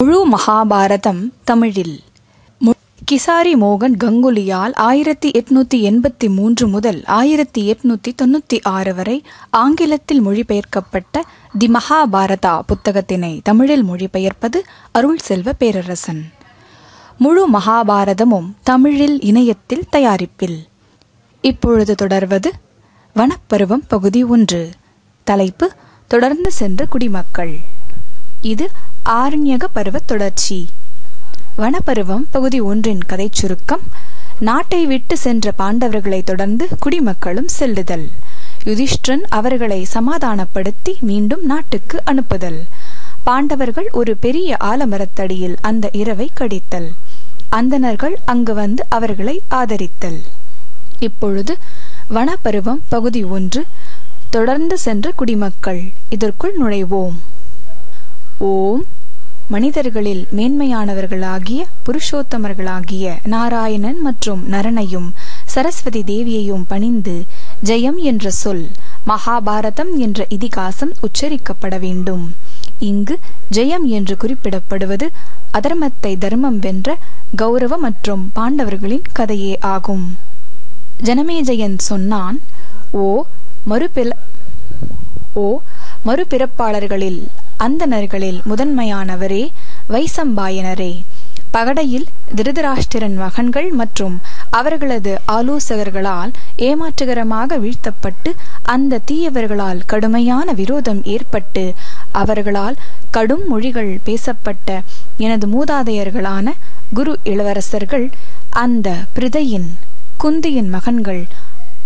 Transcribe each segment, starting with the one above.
முழு மகாபாரதம் தமிழில். மு- கிசாரி மோகன் கங்குலியால் ஆயிரத்தி எட்நூத்தி எண்பத்தி மூன்று முதல் ஆயிரத்தி எட்நூத்தி தொண்ணூத்தி ஆறு வரை ஆங்கிலத்தில் மொழிபெயர்க்கப்பட்ட தி மகாபாரதா புத்தகத்தினை தமிழில் மொழிபெயர்ப்பது அருள் செல்வ பேரரசன். முழு மகாபாரதமும் தமிழில் இணையத்தில் தயாரிப்பில். இப்பொழுது தொடர்வது வனப்பருவம் பகுதி ஒன்று. தலைப்பு தொடர்ந்து சென்ற குடிமக்கள் இது ஆரண்யக பருவ தொடர்ச்சி. வனப்பருவம் பகுதி ஒன்றின் கதை சுருக்கம் நாட்டை விட்டு சென்ற பாண்டவர்களை தொடர்ந்து குடிமக்களும் செல்லுதல். யுதிஷ்டிரன் அவர்களை சமாதானப்படுத்தி மீண்டும் நாட்டுக்கு அனுப்புதல். பாண்டவர்கள் ஒரு பெரிய ஆலமரத்தடியில் அந்த இரவை கடித்தல். அந்தணர்கள் அங்கு வந்து அவர்களை ஆதரித்தல். இப்பொழுது வனப்பருவம் பகுதி ஒன்று தொடர்ந்து சென்ற குடிமக்கள் இதற்குள் நுழைவோம். ஓம் மனிதர்களில் மேன்மையானவர்களாகிய புருஷோத்தமர்களாகிய நாராயணன் மற்றும் நரனையும் சரஸ்வதி தேவியையும் பணிந்து ஜெயம் என்ற சொல் மகாபாரதம் என்ற இதிகாசம் உச்சரிக்கப்பட வேண்டும். இங்கு ஜெயம் என்று குறிப்பிடப்படுவது அதர்மத்தை தர்மம் வென்ற கௌரவ மற்றும் பாண்டவர்களின் கதையே ஆகும். ஜனமேஜயன் சொன்னான் ஓ மறுபில ஓ மறுபிறப்பாளர்களில் அந்தணர்களில் முதன்மையானவரே வைசம்பாயனரே. பகடையில் திருதராஷ்டிரன் மகன்கள் மற்றும் அவர்களது ஆலோசகர்களால் ஏமாற்றுகரமாக வீழ்த்தப்பட்டு அந்த தீயவர்களால் கடுமையான விரோதம் ஏற்பட்டு அவர்களால் கடும் மொழிகள் பேசப்பட்ட எனது மூதாதையர்களான குரு இளவரசர்கள் அந்த பிரிதையின் குந்தியின் மகன்கள்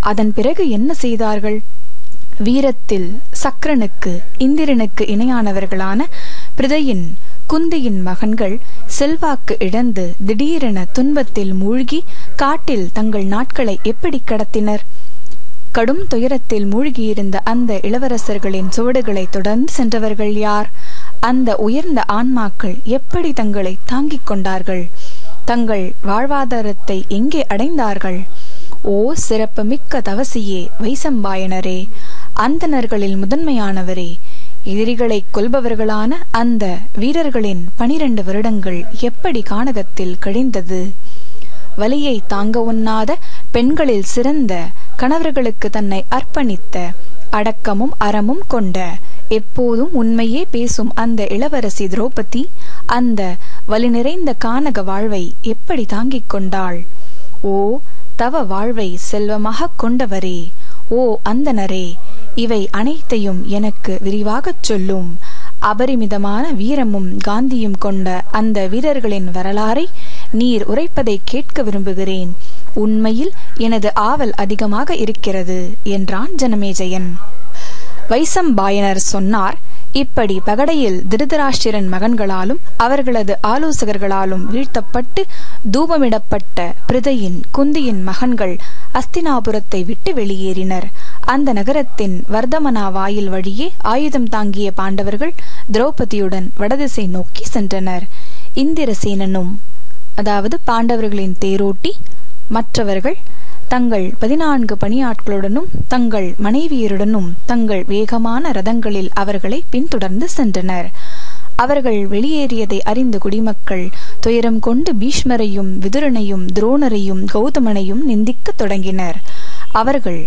அதன் பிறகு என்ன செய்தார்கள்? வீரத்தில் சக்ரனுக்கு இந்திரனுக்கு இணையானவர்களான பிரதையின் குந்தியின் மகன்கள் செல்வாக்கு இழந்து திடீரென துன்பத்தில் மூழ்கி காட்டில் தங்கள் நாட்களை எப்படி கடத்தினர்? கடும் துயரத்தில் மூழ்கியிருந்த அந்த இளவரசர்களின் சுவடுகளை தொடர்ந்து சென்றவர்கள் யார்? அந்த உயர்ந்த ஆன்மாக்கள் எப்படி தங்களை தாங்கிக் கொண்டார்கள்? தங்கள் வாழ்வாதாரத்தை எங்கே அடைந்தார்கள்? ஓ சிறப்புமிக்க தவசியே வைசம்பாயனரே அந்தணர்களில் முதன்மையானவரே. எதிரிகளை கொல்பவர்களான அந்த வீரர்களின் பனிரெண்டு வருடங்கள் எப்படி கானகத்தில் கழிந்தது? வலியை தாங்க உண்ணாத பெண்களில் சிறந்த கணவர்களுக்கு தன்னை அர்ப்பணித்த அடக்கமும் அறமும் கொண்ட எப்போதும் உண்மையே பேசும் அந்த இளவரசி திரௌபதி அந்த வலி நிறைந்த கானக வாழ்வை எப்படி தாங்கிக் கொண்டாள்? ஓ தவ வாழ்வை செல்வமாகக் கொண்டவரே. ஓ அந்தனரே இவை அனைத்தையும் எனக்கு விரிவாகச் சொல்லும். அபரிமிதமான வீரமும் காந்தியும் கொண்ட அந்த வீரர்களின் வரலாறை நீர் உரைப்பதை கேட்க விரும்புகிறேன். உண்மையில் எனது ஆவல் அதிகமாக இருக்கிறது என்றான் ஜனமேஜயன். வைசம்பாயனர் சொன்னார் இப்படி பகடையில் திருதராஷ்டிரன் மகன்களாலும் அவர்களது ஆலோசகர்களாலும் வீழ்த்தப்பட்டு தூபமிடப்பட்ட பிரதையின் குந்தியின் மகன்கள் அஸ்தினாபுரத்தை விட்டு வெளியேறினர். அந்த நகரத்தின் வர்தமனா வாயில் வழியே ஆயுதம் தாங்கிய பாண்டவர்கள் திரௌபதியுடன் வடதிசை நோக்கி சென்றனர். இந்திரசேனனும் அதாவது பாண்டவர்களின் தேரோட்டி மற்றவர்கள் தங்கள் பதினான்கு பணியாட்களுடனும் தங்கள் மனைவியருடனும் தங்கள் வேகமான ரதங்களில் அவர்களை பின்தொடர்ந்து சென்றனர். அவர்கள் வெளியேறியதை அறிந்த குடிமக்கள் துயரம் கொண்டு பீஷ்மரையும் விதுரனையும் துரோணரையும் கௌதமனையும் நிந்திக்கத் தொடங்கினர். அவர்கள்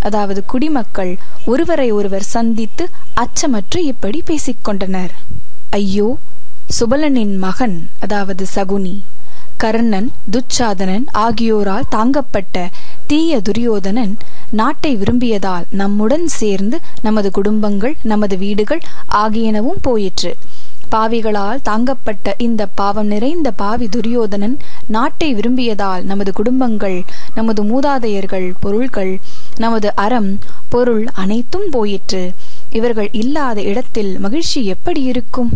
அதாவது குடிமக்கள் ஒருவரை ஒருவர் சந்தித்து அச்சமற்று இப்படி பேசிக்கொண்டனர் ஐயோ சுபலனின் மகன் அதாவது சகுனி கர்ணன் துச்சாதனன் ஆகியோரால் தாங்கப்பட்ட தீய துரியோதனன் நாட்டை விரும்பியதால் நம்முடன் சேர்ந்து நமது குடும்பங்கள் நமது வீடுகள் ஆகியனவும் போயிற்று. பாவிகளால் தாங்கப்பட்ட இந்த பாவம் நிறைந்த பாவி துரியோதனன் நாட்டை விரும்பியதால் நமது குடும்பங்கள் நமது மூதாதையர்கள் பொருள்கள் நமது அறம் பொருள் அனைத்தும் போயிற்று. இவர்கள் இல்லாத இடத்தில் மகிழ்ச்சி எப்படி இருக்கும்?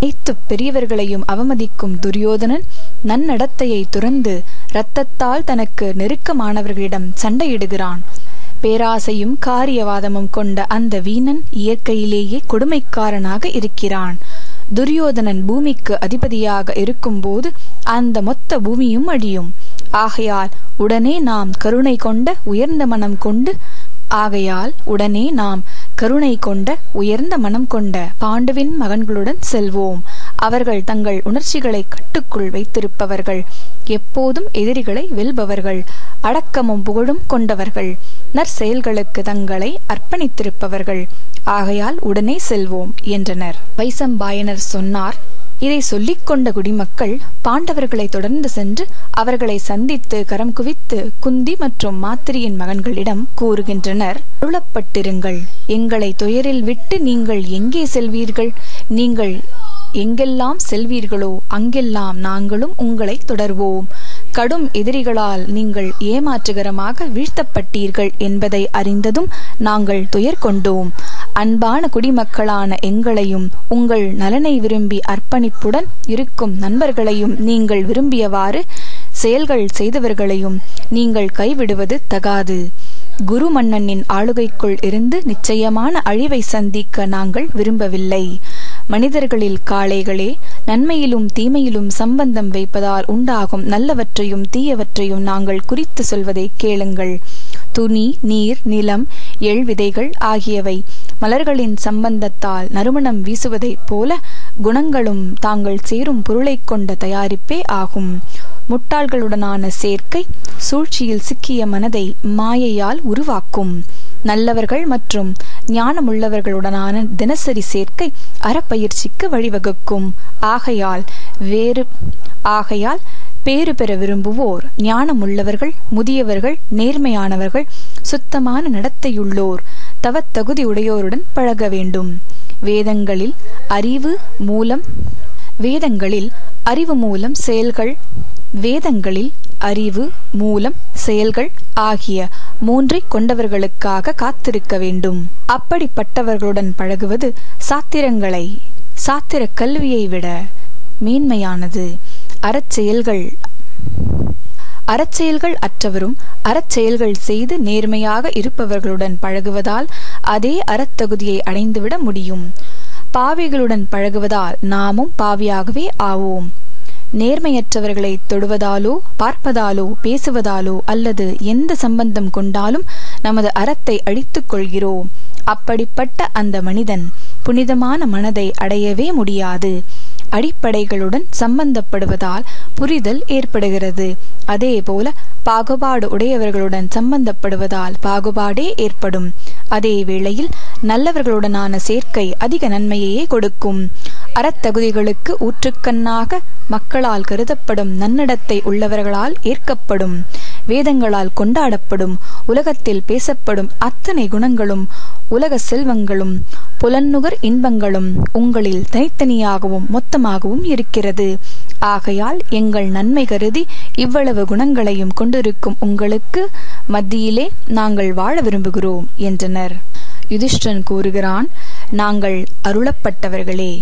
அனைத்து பெரியவர்களையும் அவமதிக்கும் துரியோதனன் நன்னடத்தையை துறந்து இரத்தத்தால் தனக்கு நெருக்கமானவர்களிடம் சண்டையிடுகிறான். பேராசையும் காரியவாதமும் கொண்ட அந்த வீணன் இயற்கையிலேயே கொடுமைக்காரனாக இருக்கிறான். துரியோதனன் பூமிக்கு அதிபதியாக இருக்கும்போது அந்த மொத்த பூமியும் அழியும். ஆகையால் உடனே நாம் கருணை கொண்ட உயர்ந்த மனம் கொண்டு ஆகையால் உடனே நாம் கருணை கொண்ட உயர்ந்த மனம் கொண்ட பாண்டுவின் மகன்களுடன் செல்வோம். அவர்கள் தங்கள் உணர்ச்சிகளை கட்டுக்குள் வைத்திருப்பவர்கள். எப்போதும் எதிரிகளை வெல்பவர்கள். அடக்கமும் புகழும் கொண்டவர்கள். நற்செயல்களுக்கு தங்களை அர்ப்பணித்திருப்பவர்கள். ஆகையால் உடனே செல்வோம் என்றனர். வைசம்பாயனர் சொன்னார் இதை சொல்லிக் கொண்ட குடிமக்கள் பாண்டவர்களை தொடர்ந்து சென்று அவர்களை சந்தித்து கரம் குவித்து குந்தி மற்றும் மாத்திரியின் மகன்களிடம் கூறுகின்றனர். அருளப்பட்டிருங்கள். எங்களை துயரில் விட்டு நீங்கள் எங்கே செல்வீர்கள்? நீங்கள் எங்கெல்லாம் செல்வீர்களோ அங்கெல்லாம் நாங்களும் உங்களை தொடர்வோம். கடும் எதிரிகளால் நீங்கள் ஏமாற்றுகரமாக வீழ்த்தப்பட்டீர்கள் என்பதை அறிந்ததும் நாங்கள் துயர் கொண்டோம். அன்பான குடிமக்களான எங்களையும் உங்கள் நலனை விரும்பி அர்ப்பணிப்புடன் இருக்கும் நண்பர்களையும் நீங்கள் விரும்பியவாறு செயல்கள் செய்தவர்களையும் நீங்கள் கைவிடுவது தகாது. குரு மன்னனின் ஆளுகைக்குள் இருந்து நிச்சயமான அழிவை சந்திக்க நாங்கள் விரும்பவில்லை. மனிதர்களில் காளைகளே நன்மையிலும் தீமையிலும் சம்பந்தம் வைப்பதால் உண்டாகும் நல்லவற்றையும் தீயவற்றையும் நாங்கள் குறித்து சொல்வதை கேளுங்கள். துணி நீர் நிலம் எள் விதைகள் ஆகியவை மலர்களின் சம்பந்தத்தால் நறுமணம் வீசுவதைப் போல குணங்களும் தாங்கள் சேரும் பொருளைக் கொண்ட தயாரிப்பே ஆகும். முட்டாள்களுடனான சேர்க்கை சூழ்ச்சியில் சிக்கிய மனதை மாயையால் உருவாக்கும். நல்லவர்கள் மற்றும் ஞானமுள்ளவர்களுடனான தினசரி சேர்க்கை அறப்பயிற்சிக்கு வழிவகுக்கும். ஆகையால் வேறு ஆகையால் பேறு பெற விரும்புவோர் ஞானமுள்ளவர்கள் முதியவர்கள் நேர்மையானவர்கள் சுத்தமான நடத்தையுள்ளோர் தவத்தகுதி உடையோருடன் பழக வேண்டும். வேதங்களில் அறிவு மூலம் வேதங்களில் அறிவு மூலம் செயல்கள் வேதங்களில் அறிவு மூலம் செயல்கள் ஆகிய மூன்றை கொண்டவர்களுக்காக காத்திருக்க வேண்டும். அப்படிப்பட்டவர்களுடன் பழகுவது சாத்திரங்களை சாத்திர கல்வியை விட மேன்மையானது. அறச்செயல்கள் அறச்செயல்கள் அற்றவரும் அறச்செயல்கள் செய்து நேர்மையாக இருப்பவர்களுடன் பழகுவதால் அதே அறத்தகுதியை அடைந்துவிட முடியும். பாவிகளுடன் பழகுவதால் நாமும் பாவியாகவே ஆவோம். நேர்மையற்றவர்களை தொடுவதாலோ பார்ப்பதாலோ பேசுவதாலோ அல்லது எந்த சம்பந்தம் கொண்டாலும் நமது அறத்தை அழித்துக் கொள்கிறோம். அப்படிப்பட்ட அந்த மனிதன் புனிதமான மனதை அடையவே முடியாது. அடிப்படைகளுடன் சம்பந்தப்படுவதால் புரிதல் ஏற்படுகிறது. அதேபோல பாகுபாடு உடையவர்களுடன் சம்பந்தப்படுவதால் பாகுபாடே ஏற்படும். அதே வேளையில் நல்லவர்களுடனான சேர்க்கை அதிக நன்மையையே கொடுக்கும். அறத்தகுதிகளுக்கு ஊற்றுக்கண்ணாக மக்களால் கருதப்படும் நன்னடத்தை உள்ளவர்களால் ஏற்கப்படும் வேதங்களால் கொண்டாடப்படும் உலகத்தில் பேசப்படும் அத்தனை குணங்களும் உலக செல்வங்களும் புலன்னுகர் இன்பங்களும் உங்களில் தனித்தனியாகவும் மொத்தமாகவும் இருக்கிறது. ஆகையால் எங்கள் நன்மை கருதி இவ்வளவு குணங்களையும் கொண்டிருக்கும் உங்களுக்கு மத்தியிலே நாங்கள் வாழ விரும்புகிறோம் என்றனர். யுதிஷ்டன் கூறுகிறான் நாங்கள் அருளப்பட்டவர்களே.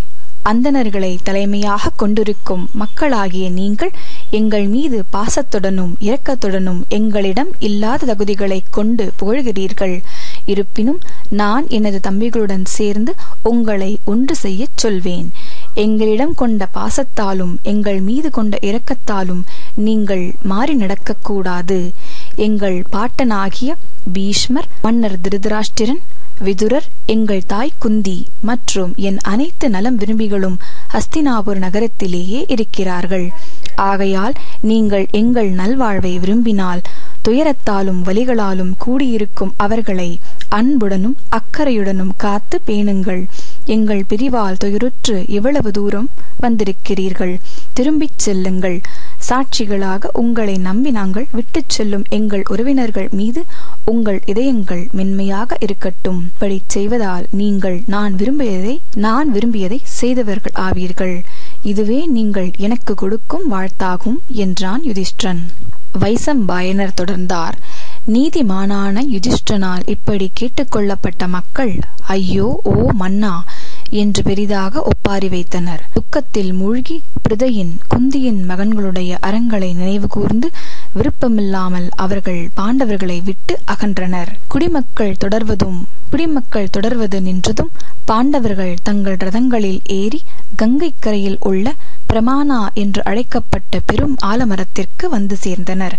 அந்தணர்களை தலைமையாக கொண்டிருக்கும் மக்களாகிய நீங்கள் எங்கள் மீது பாசத்துடனும் இரக்கத்துடனும் எங்களிடம் இல்லாத தகுதிகளை கொண்டு புகழ்கிறீர்கள். இருப்பினும் நான் எனது தம்பிகளுடன் சேர்ந்து உங்களை ஒன்று செய்யச் சொல்வேன். எங்களிடம் கொண்ட பாசத்தாலும் எங்கள் மீது கொண்ட இரக்கத்தாலும் நீங்கள் மாறி நடக்கக்கூடாது. எங்கள் பாட்டனாகிய பீஷ்மர் மன்னர் திருதராஷ்டிரன் விதுரர் எங்கள் தாய் குந்தி மற்றும் என் அனைத்து நலம் விரும்பிகளும் ஹஸ்தினாபுர் நகரத்திலேயே இருக்கிறார்கள். ஆகையால் நீங்கள் எங்கள் நல்வாழ்வை விரும்பினால் துயரத்தாலும் வலிகளாலும் கூடியிருக்கும் அவர்களை அன்புடனும் அக்கறையுடனும் காத்து பேணுங்கள். எங்கள் பிரிவால் துயருற்று இவ்வளவு தூரம் வந்திருக்கிறீர்கள்? திரும்பிச் செல்லுங்கள். சாட்சிகளாக உங்களை நம்பி நாங்கள் விட்டுச் செல்லும் எங்கள் உறவினர்கள் மீது உங்கள் இதயங்கள் மென்மையாக இருக்கட்டும். இப்படி செய்வதால் நீங்கள் நான் விரும்பியதை நான் விரும்பியதை செய்தவர்கள் ஆவீர்கள். இதுவே நீங்கள் எனக்கு கொடுக்கும் வாழ்த்தாகும் என்றான் யுதிஷ்டன் வைசம்பாயனர் தொடர்ந்தார். நீதிமானான யுதிஷ்டனால் இப்படி கேட்டுக்கொள்ளப்பட்ட மக்கள் ஐயோ ஓ மன்னா என்று பெரிதாக ஒப்பாரி வைத்தனர். துக்கத்தில் மூழ்கி பிரதையின் குந்தியின் மகன்களுடைய அறங்களை நினைவு கூர்ந்து விருப்பமில்லாமல் அவர்கள் பாண்டவர்களை விட்டு அகன்றனர். குடிமக்கள் தொடர்வதும் குடிமக்கள் தொடர்வது நின்றதும் பாண்டவர்கள் தங்கள் ரதங்களில் ஏறி கங்கை கரையில் உள்ள பிரமானா என்று அழைக்கப்பட்ட பெரும் ஆலமரத்திற்கு வந்து சேர்ந்தனர்.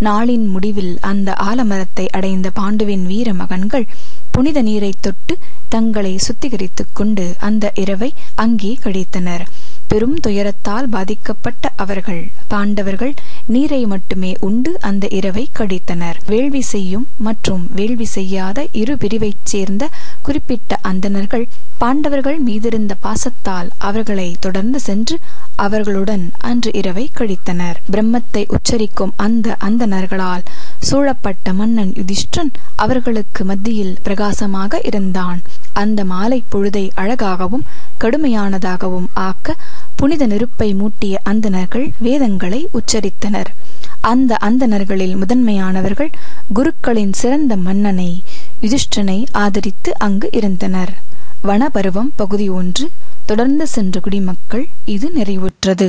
நாளின் முடிவில் அந்த ஆலமரத்தை அடைந்த பாண்டுவின் வீர மகன்கள் புனித நீரை தொட்டு தங்களை சுத்திகரித்துக் கொண்டு அந்த இரவை அங்கே கழித்தனர். பெரும் துயரத்தால் பாதிக்கப்பட்ட அவர்கள். பாண்டவர்கள் நீரை மட்டுமே உண்டு அந்த இரவை கடித்தனர். வேள்வி செய்யும் மற்றும் வேள்வி செய்யாத இரு பிரிவைச் சேர்ந்த குறிப்பிட்ட அந்தணர்கள் பாண்டவர்கள் மீதிருந்த பாசத்தால் அவர்களை தொடர்ந்து சென்று அவர்களுடன் அன்று இரவை கழித்தனர். பிரம்மத்தை உச்சரிக்கும் அந்த அந்தணர்களால் சூழப்பட்ட மன்னன் யுதிஷ்டன் அவர்களுக்கு மத்தியில் பிரகாசமாக இருந்தான். அந்த மாலை பொழுதை அழகாகவும் கடுமையானதாகவும் ஆக்க புனித நெருப்பை மூட்டிய அந்தணர்கள் வேதங்களை உச்சரித்தனர். அந்த அந்தணர்களில் முதன்மையானவர்கள் குருக்களின் சிறந்த மன்னனை யுதிஷ்டனை ஆதரித்து அங்கு இருந்தனர். வனபருவம் பகுதி ஒன்று தொடர்ந்து சென்ற குடிமக்கள் இது நிறைவுற்றது.